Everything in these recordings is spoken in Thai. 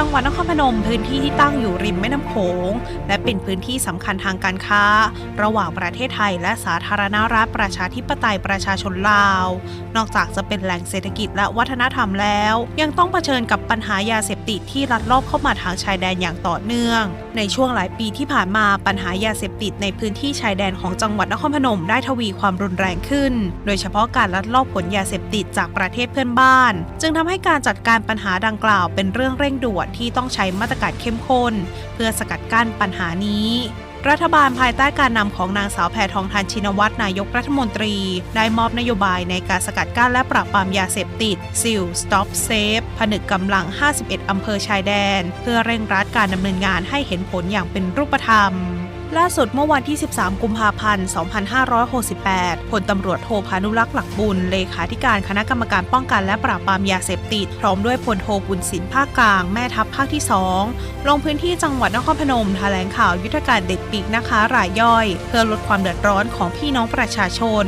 จังหวัดนครพนมพื้นที่ที่ตั้งอยู่ริมแม่น้ำโขง และเป็นพื้นที่สำคัญทางการค้า ระหว่างประเทศไทยและสาธารณรัฐประชาธิปไตยประชาชนลาว นอกจากจะเป็นแหล่งเศรษฐกิจและวัฒนธรรมแล้ว ยังต้องเผชิญกับปัญหายาเสพติดที่ลัดลอบเข้ามาทางชายแดนอย่างต่อเนื่อง ในช่วงหลายปีที่ผ่านมาปัญหายาเสพติดในพื้นที่ชายแดนของจังหวัดนครพนมได้ทวีความรุนแรงขึ้น โดยเฉพาะการลัดลอบขนยาเสพติดจากประเทศเพื่อนบ้าน จึงทำให้การจัดการปัญหาดังกล่าวเป็นเรื่องเร่งด่วนที่ต้องใช้มาตรการเข้มข้น เพื่อสกัดกั้นปัญหานี้รัฐบาลภายใต้การนำของนางสาวแพทองทานชินวัตรนายกรัฐมนตรี ได้มอบนโยบายในการสกัดกั้นและปราบปรามยาเสพติดซิล Stop Safe ผนึกกำลัง 51 อำเภอชายแดน เพื่อเร่งรัดการดำเนินงานให้เห็นผลอย่างเป็นรูปธรรม ล่าสุดเมื่อวันที่ 13 กุมภาพันธ์ 2568 พลตำรวจโทพานุรักษ์หลักบุญ เลขาธิการคณะกรรมการป้องกันและปราบปรามยาเสพติด พร้อมด้วยพลโทบุญสินภาคกลาง แม่ทัพภาคที่ 2 ลงพื้นที่จังหวัดนครพนมแถลงข่าวยุทธการเด็ดปีกนะคะรายย่อย เพื่อลดความเดือดร้อนของพี่น้องประชาชน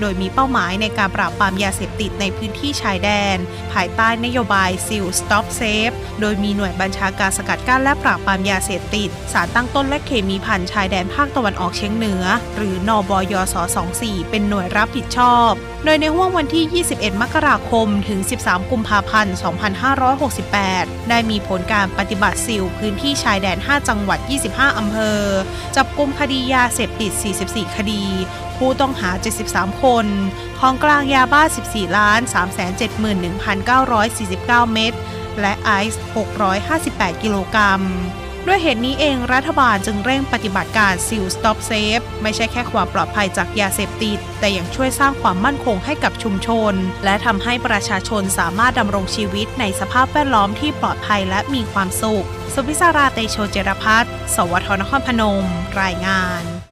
โดยมีเป้าหมายในการปราบปรามยาเสพติดในพื้นที่ชายแดน ภายใต้นโยบาย SEAL Stop Safe โดยมีหน่วยบัญชาการสกัดกั้นและปราบปรามยาเสพติดสารตั้งต้นและเคมีพันชาายแดนภาคตะวันออกเฉียงเหนือ หรือนบยส24 เป็นหน่วยรับผิดชอบ โดยในห่วงวันที่ 21 มกราคม ถึง 13 กุมภาพันธ์ 2568 ได้มีผลการปฏิบัติซิลพื้นที่ชายแดน 5 จังหวัด 25 อำเภอ จับกุมคดียาเสพติด 44 คดี ผู้ต้องหา 73 คน ของกลางยาบ้า 14 ล้าน 371,949 เม็ดและไอซ์ 658 กิโลกรัม ด้วยเหตุนี้เองรัฐบาลจึงเร่งปฏิบัติการ Seal Stop Safe ไม่ใช่แค่ความปลอดภัยจากยาเสพติด แต่ยังช่วยสร้างความมั่นคงให้กับชุมชน และทำให้ประชาชนสามารถดำรงชีวิตในสภาพแวดล้อมที่ปลอดภัยและมีความสุข สุพิศาราเตโชเจรพัฒน์สวทนครพนม รายงาน